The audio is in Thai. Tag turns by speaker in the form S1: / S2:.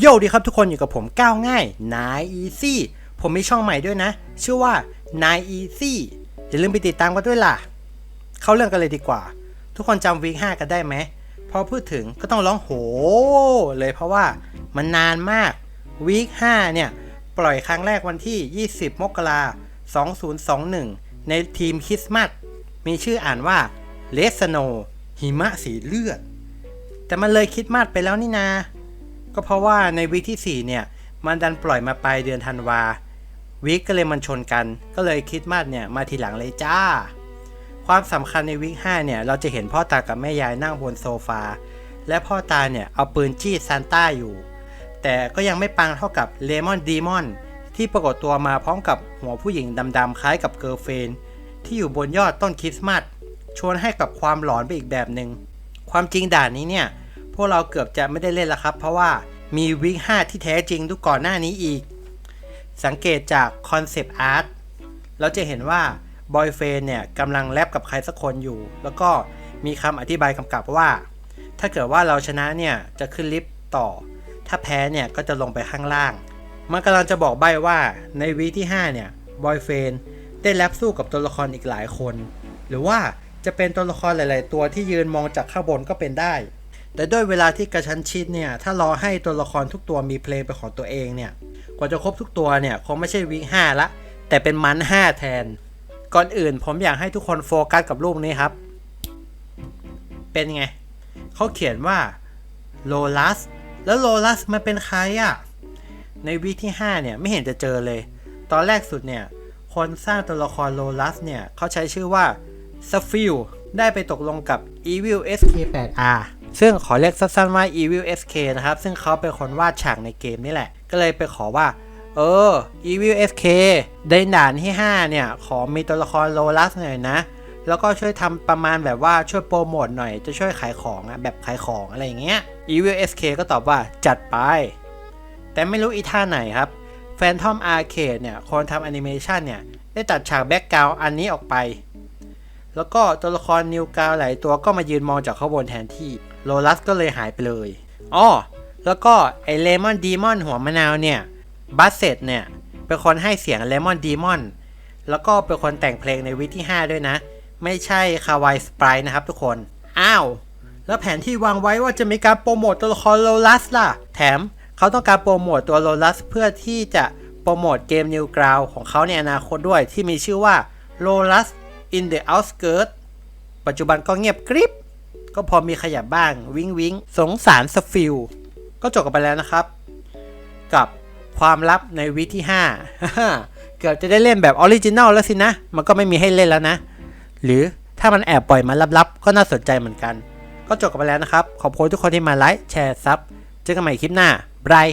S1: โยดีครับทุกคนอยู่กับผมก้าวง่ายนายอีซี่ผมมีช่องใหม่ด้วยนะ ชื่อว่านายอีซี่อย่าลืมไปติดตามกันด้วยล่ะ เข้าเรื่องกันเลยดีกว่า ทุกคนจำวีคห้ากันได้ไหมพอพูดถึงก็ต้องร้องโห เลยเพราะว่ามันนานมากวีคห้าเนี่ย ปล่อยครั้งแรกวันที่ 20 มกราคม2021 ในทีมคริสต์มาสมีชื่ออ่านว่าเลสโนหิมะสีเลือด แต่มันเลยคริดมาสไปแล้วนี่นา ก็เพราะว่าในวีคที่ 4 เนี่ย มันดันปล่อยมาปลายเดือนธันวาวีคก็เลยมันชนกัน ก็เลยคิดมาสเนี่ยมาทีหลังเลยจ้า ความสำคัญในวีค5เนี่ย เราจะเห็นพ่อตากับแม่ยายนั่งบนโซฟา และพ่อตาเนี่ยเอาปืนจี้ซานต้าอยู่ แต่ก็ยังไม่ปังเท่ากับเลมอนดีมอนที่ปรากฏตัวมาพร้อมกับหัวผู้หญิงดำๆคล้ายกับเกิร์เฟน ที่อยู่บนยอดต้นคริสต์มาสชวนให้กับความหลอนไปอีกแบบหนึ่งความจริงด่านนี้เนี่ย พวกเราเกือบจะไม่ได้เล่นแล้วครับ เพราะว่ามีวิก5ที่แท้จริงทุกก่อนหน้านี้อีก สังเกตจากคอนเซปต์อาร์ตเราจะเห็นว่าบอยเฟนเนี่ยกำลังแลบกับใครสักคนอยู่ แล้วก็มีคำอธิบายกำกับว่า ถ้าเกิดว่าเราชนะเนี่ยจะขึ้นลิฟต์ต่อ ถ้าแพ้เนี่ยก็จะลงไปข้างล่าง มันกำลังจะบอกใบ้ว่าในวีที่ 5 เนี่ยบอยเฟนได้แลบสู้กับตัวละครอีกหลายคน หรือว่าจะเป็นตัวละครหลาย ๆ ตัวที่ยืนมองจากข้างบนก็เป็นได้ แต่ด้วยเวลาที่กระชั้นชิดเนี่ย ถ้ารอให้ตัวละครทุกตัวมีเพลงเป็นของตัวเองเนี่ย กว่าจะครบทุกตัวเนี่ย คงไม่ใช่วีคห้าละ แต่เป็นมันห้าแทน ก่อนอื่นผมอยากให้ทุกคนโฟกัสกับรูปนี้ครับ เป็นไง เขาเขียนว่าโลลัส แล้วโลลัสมันเป็นใครอะ่ะ ในวีคที่ 5 เนี่ย ไม่เห็นจะเจอเลย ตอนแรกสุดเนี่ย คนสร้างตัวละครโลลัสเนี่ย เขาใช้ชื่อว่าสฟิลได้ไปตกลงกับ Evil SK8R ซึ่งขอเรียกสั้นๆว่า Evil SK นะครับ ซึ่งเขาเป็นคนวาดฉากในเกมนี่แหละ ก็เลยไปขอว่า เออ Evil SK ในด่านที่ 5 เนี่ย ขอมีตัวละครโลลัสหน่อยนะ แล้วก็ช่วยทำประมาณแบบว่าช่วยโปรโมทหน่อย จะช่วยขายของอะแบบขายของอะไรอย่างเงี้ย Evil SK ก็ตอบว่าจัดไป แต่ไม่รู้อีท่าไหนครับ Phantom Arcade เนี่ย คนทำแอนิเมชันเนี่ย ได้ตัดฉากแบ็กกราวอันนี้ออกไป แล้วก็ตัวละครนิวกาวหลายตัวก็มายืนมองจากข้างบนแทนที่ โลลัสก็เลยหายไปเลยอ้อแล้วก็ไอเลมอนดีมอนหัวมะนาวเนี่ยบัสเซตเนี่ย เป็นคนให้เสียงเลมอนดีมอนแล้วก็เป็นคนแต่งเพลงในวิที่ 5 ด้วยนะ ไม่ใช่คาวายสปรายนะครับทุกคน อ้าว แล้วแผนที่วางไว้ว่าจะมีการโปรโมทตัวละครโลลัสล่ะ แถมเขาต้องการโปรโมทตัวโลลัสเพื่อที่จะโปรโมทเกม New Ground ของเขาในอนาคตด้วยที่มีชื่อว่า Lolas in the Outskirts ปัจจุบันก็เงียบกริบ ก็พอมีขยับบ้างวิงวิงสงสารสฟิลก็จบกันไปแล้วนะครับ กับความลับในวิที่ 5 เกือบจะได้เล่นแบบออริจินัลแล้วสินะ มันก็ไม่มีให้เล่นแล้วนะ หรือถ้ามันแอบปล่อยมาลับๆ ก็น่าสนใจเหมือนกัน ก็จบกันไปแล้วนะครับ ขอบคุณทุกคนที่มาไลค์แชร์ซับเจอกันใหม่คลิปหน้าบาย